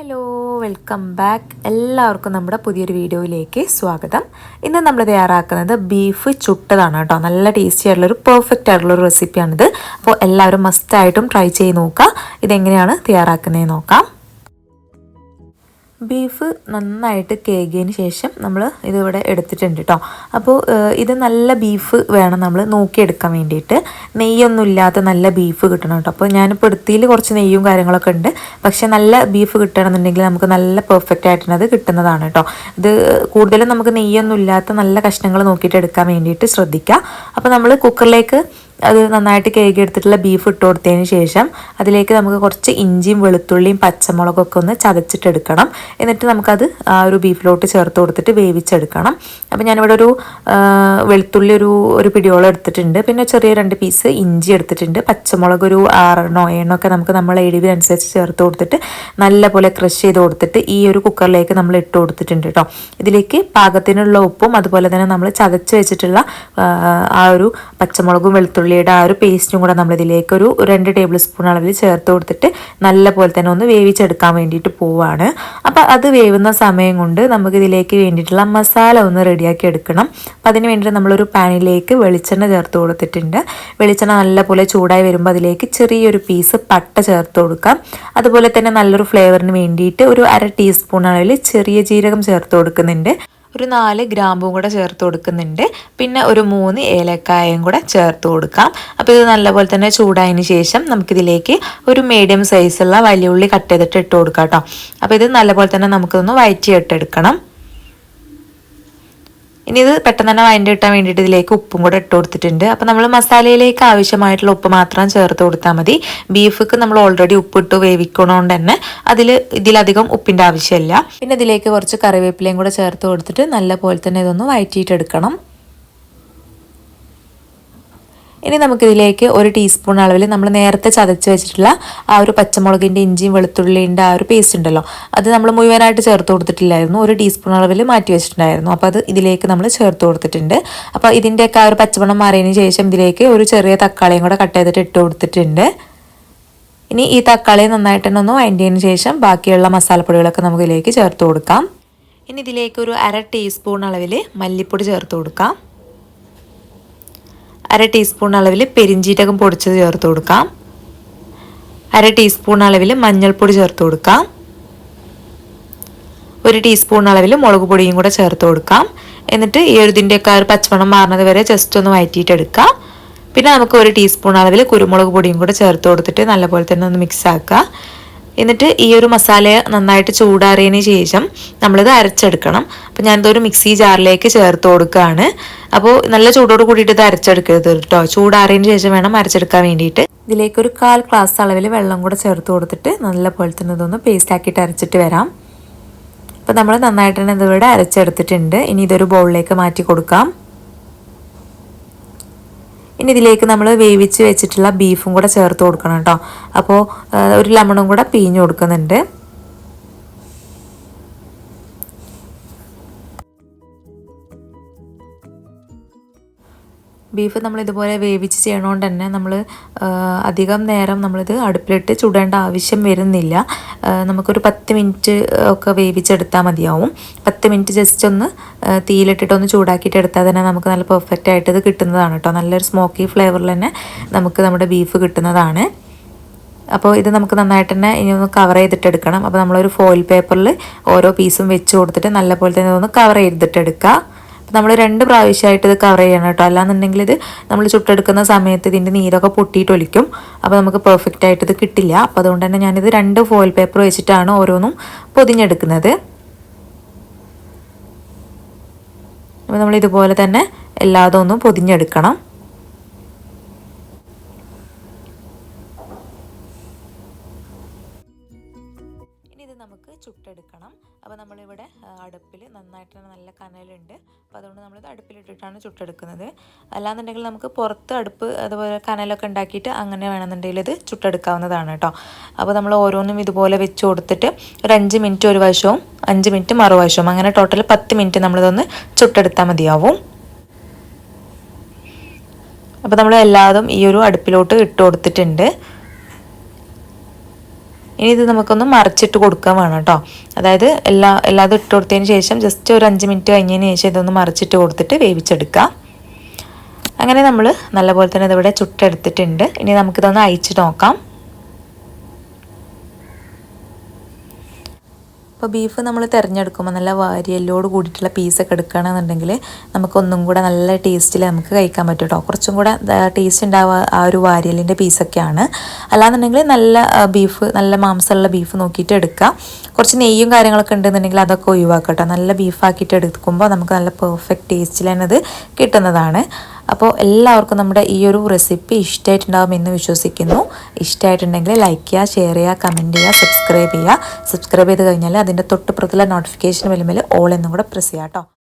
Hello welcome back എല്ലാവർക്കും നമ്മുടെ പുതിയൊരു വീഡിയോയിലേക്ക് സ്വാഗതം. ഇന്ന് നമ്മൾ തയ്യാറാക്കുന്നത് ബീഫ് ചുട്ടതാണ് കേട്ടോ. നല്ല ടേസ്റ്റി ആയിട്ടുള്ളൊരു പെർഫെക്റ്റ് ആയിട്ടുള്ളൊരു റെസിപ്പിയാണിത് അപ്പോൾ എല്ലാവരും മസ്റ്റായിട്ടും ട്രൈ ചെയ്ത് നോക്കുക. ഇതെങ്ങനെയാണ് തയ്യാറാക്കുന്നതെന്ന് നോക്കാം. ബീഫ് നന്നായിട്ട് കേകിയതിന് ശേഷം നമ്മൾ ഇതിവിടെ എടുത്തിട്ടുണ്ട് കേട്ടോ അപ്പോൾ ഇത് നല്ല ബീഫ് വേണം നമ്മൾ നോക്കിയെടുക്കാൻ വേണ്ടിയിട്ട്. നെയ്യൊന്നും ഇല്ലാത്ത നല്ല ബീഫ് കിട്ടണം കേട്ടോ അപ്പോൾ ഞാനിപ്പോൾ എടുത്തിയിൽ കുറച്ച് നെയ്യും കാര്യങ്ങളൊക്കെ ഉണ്ട്. പക്ഷേ നല്ല ബീഫ് കിട്ടണമെന്നുണ്ടെങ്കിൽ നമുക്ക് നല്ല പെർഫെക്റ്റ് ആയിട്ടുള്ളത് കിട്ടുന്നതാണ് കേട്ടോ ഇത് കൂടുതലും നമുക്ക് നെയ്യൊന്നും ഇല്ലാത്ത നല്ല കഷ്ണങ്ങൾ നോക്കിയിട്ട് എടുക്കാൻ വേണ്ടിയിട്ട് ശ്രദ്ധിക്കുക അപ്പോൾ നമ്മൾ കുക്കറിലേക്ക് അത് നന്നായിട്ട് കേക്ക് എടുത്തിട്ടുള്ള ബീഫ് ഇട്ട് കൊടുത്തതിന് ശേഷം അതിലേക്ക് നമുക്ക് കുറച്ച് ഇഞ്ചിയും വെളുത്തുള്ളിയും പച്ചമുളകൊക്കെ ഒന്ന് ചതച്ചിട്ടെടുക്കണം. എന്നിട്ട് നമുക്കത് ആ ഒരു ബീഫിലോട്ട് ചേർത്ത് കൊടുത്തിട്ട് വേവിച്ചെടുക്കണം. അപ്പോൾ ഞാനിവിടെ ഒരു വെളുത്തുള്ളി ഒരു ഒരു പിടിയോളം എടുത്തിട്ടുണ്ട്. പിന്നെ ചെറിയ രണ്ട് പീസ് ഇഞ്ചി എടുത്തിട്ടുണ്ട്. പച്ചമുളക് ഒരു ആറെണ്ണോ ഏഴെണ്ണോ ഒക്കെ നമുക്ക് നമ്മളെ എരിവിനനുസരിച്ച് ചേർത്ത് കൊടുത്തിട്ട് നല്ലപോലെ ക്രഷ് ചെയ്ത് കൊടുത്തിട്ട് ഈ ഒരു കുക്കറിലേക്ക് നമ്മൾ ഇട്ട് കൊടുത്തിട്ടുണ്ട് കേട്ടോ ഇതിലേക്ക് പാകത്തിനുള്ള ഉപ്പും അതുപോലെ തന്നെ നമ്മൾ ചതച്ച് വെച്ചിട്ടുള്ള ആ ഒരു പച്ചമുളകും വെളുത്തുള്ളിയുടെ ആ ഒരു പേസ്റ്റും കൂടെ നമ്മൾ ഇതിലേക്ക് ഒരു രണ്ട് ടേബിൾ സ്പൂൺ അളവിൽ ചേർത്ത് കൊടുത്തിട്ട് നല്ല പോലെ തന്നെ ഒന്ന് വേവിച്ചെടുക്കാൻ വേണ്ടിയിട്ട് പോവാണ്. അപ്പോൾ അത് വേവുന്ന സമയം കൊണ്ട് നമുക്ക് ഇതിലേക്ക് വേണ്ടിയിട്ടുള്ള മസാല ഒന്ന് റെഡിയാക്കി എടുക്കണം. അപ്പം അതിന് വേണ്ടിയിട്ട് നമ്മളൊരു പാനിലേക്ക് വെളിച്ചെണ്ണ ചേർത്ത് കൊടുത്തിട്ടുണ്ട്. വെളിച്ചെണ്ണ നല്ലപോലെ ചൂടായി വരുമ്പോൾ അതിലേക്ക് ചെറിയൊരു പീസ് പട്ട ചേർത്ത് കൊടുക്കാം. അതുപോലെ തന്നെ നല്ലൊരു ഫ്ലേവറിന് വേണ്ടിയിട്ട് ഒരു അര ടീസ്പൂൺ അളവിൽ ചെറിയ ജീരകം ചേർത്ത് കൊടുക്കുന്നുണ്ട്. ഒരു നാല് ഗ്രാമ്പും കൂടെ ചേർത്ത് കൊടുക്കുന്നുണ്ട്. പിന്നെ ഒരു മൂന്ന് ഏലക്കായയും കൂടെ ചേർത്ത് കൊടുക്കാം. അപ്പോൾ ഇത് നല്ലപോലെ തന്നെ ചൂടായതിന് ശേഷം നമുക്കിതിലേക്ക് ഒരു മീഡിയം സൈസുള്ള വലിയ ഉള്ളി കട്ട് ചെയ്തിട്ട് ഇട്ട് കൊടുക്കാം കേട്ടോ. അപ്പോൾ ഇത് നല്ലപോലെ തന്നെ നമുക്കൊന്ന് വയറ്റിയിട്ടെടുക്കണം. ഇനി ഇത് പെട്ടെന്ന് തന്നെ വഴണ്ടി കിട്ടാൻ വേണ്ടിയിട്ട് ഇതിലേക്ക് ഉപ്പും കൂടെ ഇട്ട് കൊടുത്തിട്ടുണ്ട്. അപ്പോൾ നമ്മൾ മസാലയിലേക്ക് ആവശ്യമായിട്ടുള്ള ഉപ്പ് മാത്രം ചേർത്ത് കൊടുത്താൽ മതി. ബീഫ്ക്ക് നമ്മൾ ഓൾറെഡി ഉപ്പിട്ട് വേവിക്കണോണ്ട് തന്നെ അതിൽ ഇതിലധികം ഉപ്പിന്റെ ആവശ്യമില്ല. പിന്നെ ഇതിലേക്ക് കുറച്ച് കറിവേപ്പിലയും കൂടെ ചേർത്ത് കൊടുത്തിട്ട് നല്ല പോലെ തന്നെ ഇതൊന്ന് വഴറ്റിയിട്ടെടുക്കണം ഇനി നമുക്കിതിലേക്ക് ഒരു ടീസ്പൂൺ അളവിൽ നമ്മൾ നേരത്തെ ചതച്ച് വെച്ചിട്ടുള്ള ആ ഒരു പച്ചമുളകിന്റെ ഇഞ്ചിയും വെളുത്തുള്ളിന്റെ ആ ഒരു പേസ്റ്റ് ഉണ്ടല്ലോ അത് നമ്മൾ മുഴുവനായിട്ട് ചേർത്ത് കൊടുത്തിട്ടില്ലായിരുന്നു. ഒരു ടീസ്പൂൺ അളവിൽ മാറ്റി വെച്ചിട്ടുണ്ടായിരുന്നു. അപ്പോൾ അത് ഇതിലേക്ക് നമ്മൾ ചേർത്ത് കൊടുത്തിട്ടുണ്ട്. അപ്പോൾ ഇതിന്റെയൊക്കെ ആ ഒരു പച്ചമണം മാറിയതിന് ശേഷം ഇതിലേക്ക് ഒരു ചെറിയ തക്കാളിയും കൂടെ കട്ട് ചെയ്തിട്ട് ഇട്ട് കൊടുത്തിട്ടുണ്ട്. ഇനി ഈ തക്കാളി നന്നായിട്ട് തന്നെ ഒന്ന് വഴറ്റിയതിന് ശേഷം ബാക്കിയുള്ള മസാലപ്പൊടികളൊക്കെ നമുക്ക് ഇതിലേക്ക് ചേർത്ത് കൊടുക്കാം. ഇനി ഇതിലേക്ക് ഒരു അര ടീസ്പൂൺ അളവിൽ മല്ലിപ്പൊടി ചേർത്ത് കൊടുക്കാം. അര ടീസ്പൂൺ അളവിൽ പെരിഞ്ചീരകം പൊടിച്ചത് ചേർത്ത് കൊടുക്കാം. അര ടീസ്പൂൺ അളവിൽ മഞ്ഞൾപ്പൊടി ചേർത്ത് കൊടുക്കാം. ഒരു ടീസ്പൂൺ അളവിൽ മുളക് പൊടിയും കൂടെ ചേർത്ത് കൊടുക്കാം. എന്നിട്ട് ഈ ഒരു ഇതിന്റെയൊക്കെ ഒരു പച്ചമണം മാറുന്നത് വരെ ജസ്റ്റ് ഒന്ന് വഴറ്റിയിട്ടെടുക്കാം പിന്നെ നമുക്ക് ഒരു ടീസ്പൂൺ അളവിൽ കുരുമുളക് പൊടിയും കൂടെ ചേർത്ത് കൊടുത്തിട്ട് നല്ലപോലെ തന്നെ ഒന്ന് മിക്സ് ആക്കുക. എന്നിട്ട് ഈ ഒരു മസാല നന്നായിട്ട് ചൂടാറിയതിന് ശേഷം നമ്മളിത് അരച്ചെടുക്കണം. അപ്പോൾ ഞാനിതൊരു മിക്സി ജാറിലേക്ക് ചേർത്ത് കൊടുക്കുകയാണ്. അപ്പോൾ നല്ല ചൂടോട് കൂടിയിട്ട് ഇത് അരച്ചെടുക്കരുത് കേട്ടോ. ചൂടാറിയതിന് ശേഷം വേണം അരച്ചെടുക്കാൻ വേണ്ടിയിട്ട്. ഇതിലേക്ക് ഒരു കാൽ ഗ്ലാസ് അളവിൽ വെള്ളം കൂടെ ചേർത്ത് കൊടുത്തിട്ട് നല്ല പോലെ തന്നെ ഇതൊന്ന് പേസ്റ്റ് ആക്കിയിട്ട് അരച്ചിട്ട് വരാം. അപ്പോൾ നമ്മൾ നന്നായിട്ട് തന്നെ ഇതിവിടെ അരച്ചെടുത്തിട്ടുണ്ട്. ഇനി ഇതൊരു ബൗളിലേക്ക് മാറ്റി കൊടുക്കാം. ഇനി ഇതിലേക്ക് നമ്മൾ വേവിച്ച് വെച്ചിട്ടുള്ള ബീഫും കൂടെ ചേർത്ത് കൊടുക്കണം കേട്ടോ. അപ്പോൾ ഒരു ലെമണും കൂടെ പിഴിഞ്ഞ് കൊടുക്കുന്നുണ്ട്. ബീഫ് നമ്മൾ ഇതുപോലെ വേവിച്ച് ചെയ്യണോണ്ട് തന്നെ നമ്മൾ അധികം നേരം നമ്മളിത് അടുപ്പിലിട്ട് ചുടേണ്ട ആവശ്യം വരുന്നില്ല. നമുക്കൊരു പത്ത് മിനിറ്റ് ഒക്കെ വേവിച്ചെടുത്താൽ മതിയാവും. പത്ത് മിനിറ്റ് ജസ്റ്റ് ഒന്ന് തീയിലിട്ടിട്ടൊന്ന് ചൂടാക്കിയിട്ട് എടുത്താൽ തന്നെ നമുക്ക് നല്ല പെർഫെക്റ്റ് ആയിട്ട് ഇത് കിട്ടുന്നതാണ് കേട്ടോ നല്ലൊരു സ്മോക്കി ഫ്ലേവറിൽ തന്നെ നമുക്ക് നമ്മുടെ ബീഫ് കിട്ടുന്നതാണ്. അപ്പോൾ ഇത് നമുക്ക് നന്നായിട്ട് തന്നെ ഇനി ഒന്ന് കവർ ചെയ്തിട്ട് എടുക്കണം. അപ്പോൾ നമ്മളൊരു ഫോയിൽ പേപ്പറിൽ ഓരോ പീസും വെച്ച് കൊടുത്തിട്ട് നല്ല പോലെ തന്നെ ഒന്ന് കവർ ചെയ്തിട്ട് എടുക്കുക അപ്പോൾ നമ്മൾ രണ്ട് പ്രാവശ്യമായിട്ട് ഇത് കവർ ചെയ്യണം കേട്ടോ. അല്ലാന്നുണ്ടെങ്കിൽ ഇത് നമ്മൾ ചുട്ടെടുക്കുന്ന സമയത്ത് ഇതിന്റെ നീരൊക്കെ പൊട്ടിയിട്ട് ഒലിക്കും അപ്പോൾ നമുക്ക് പെർഫെക്റ്റ് ആയിട്ട് ഇത് കിട്ടില്ല. അപ്പോൾ അതുകൊണ്ട് തന്നെ ഞാനിത് രണ്ട് ഫോയിൽ പേപ്പർ വെച്ചിട്ടാണ് ഓരോന്നും പൊതിഞ്ഞെടുക്കുന്നത്. അപ്പോൾ നമ്മൾ ഇതുപോലെ തന്നെ എല്ലാതും ഒന്നും പൊതിഞ്ഞെടുക്കണം. നന്നായിട്ട് നല്ല കനലുണ്ട്. അപ്പോൾ അതുകൊണ്ട് നമ്മളിത് അടുപ്പിലിട്ടിട്ടാണ് ചുട്ടെടുക്കുന്നത്. അല്ലാന്നുണ്ടെങ്കിൽ നമുക്ക് പുറത്ത് അടുപ്പ് അതുപോലെ കനലൊക്കെ ഉണ്ടാക്കിയിട്ട് അങ്ങനെ വേണമെന്നുണ്ടെങ്കിൽ ഇത് ചുട്ടെടുക്കാവുന്നതാണ് കേട്ടോ. അപ്പോൾ നമ്മൾ ഓരോന്നും ഇതുപോലെ വെച്ച് കൊടുത്തിട്ട് ഒരു അഞ്ച് മിനിറ്റ് ഒരു വശവും അഞ്ച് മിനിറ്റ് മറുവശവും അങ്ങനെ ടോട്ടൽ പത്ത് മിനിറ്റ് നമ്മളിതൊന്ന് ചുട്ടെടുത്താൽ മതിയാവും. അപ്പോൾ നമ്മൾ എല്ലാതും ഈ ഒരു അടുപ്പിലോട്ട് ഇട്ട് കൊടുത്തിട്ടുണ്ട്. ഇനി ഇത് നമുക്കൊന്ന് മറിച്ചിട്ട് കൊടുക്കാൻ വേണം കേട്ടോ. അതായത് എല്ലാ എല്ലാതും ഇട്ട് കൊടുത്തതിന് ശേഷം ജസ്റ്റ് ഒരു അഞ്ച് മിനിറ്റ് കഴിഞ്ഞതിന് ശേഷം ഇതൊന്ന് മറിച്ചിട്ട് കൊടുത്തിട്ട് വേവിച്ചെടുക്കുക. അങ്ങനെ നമ്മൾ നല്ലപോലെ തന്നെ ഇതിവിടെ ചുട്ടെടുത്തിട്ടുണ്ട്. ഇനി നമുക്കിതൊന്ന് അയച്ച് നോക്കാം. അപ്പോൾ ബീഫ് നമ്മൾ തിരഞ്ഞെടുക്കുമ്പോൾ നല്ല വാരിയല്ലോട് കൂടിയിട്ടുള്ള പീസൊക്കെ എടുക്കുകയാണെന്നുണ്ടെങ്കിൽ നമുക്കൊന്നും കൂടെ നല്ല ടേസ്റ്റിൽ നമുക്ക് കഴിക്കാൻ പറ്റും കേട്ടോ കുറച്ചും കൂടെ ടേസ്റ്റ് ഉണ്ടാവുക ആ ഒരു വാരിയലിന്റെ പീസൊക്കെയാണ് അല്ലാന്നുണ്ടെങ്കിൽ നല്ല ബീഫ് നല്ല മാംസമുള്ള ബീഫ് നോക്കിയിട്ട് എടുക്കുക കുറച്ച് നെയ്യും കാര്യങ്ങളൊക്കെ ഉണ്ടെന്നുണ്ടെങ്കിൽ അതൊക്കെ ഒഴിവാക്കാം കേട്ടോ നല്ല ബീഫാക്കിയിട്ട് എടുക്കുമ്പോൾ നമുക്ക് നല്ല പെർഫെക്റ്റ് ടേസ്റ്റിൽ തന്നെ കിട്ടുന്നതാണ്. അപ്പോൾ എല്ലാവർക്കും നമ്മുടെ ഈ ഒരു റെസിപ്പി ഇഷ്ടമായിട്ടുണ്ടാകും എന്ന് വിശ്വസിക്കുന്നു. ഇഷ്ടമായിട്ടുണ്ടെങ്കിൽ ലൈക്ക് ചെയ്യുക ഷെയർ ചെയ്യുക കമന്റ് ചെയ്യുക സബ്സ്ക്രൈബ് ചെയ്യുക. സബ്സ്ക്രൈബ് ചെയ്ത് കഴിഞ്ഞാൽ അതിന്റെ തൊട്ടുപുറത്തുള്ള നോട്ടിഫിക്കേഷൻ വരുമ്പോൾ ഓൾ എന്നും കൂടെ പ്രസ് ചെയ്യാം കേട്ടോ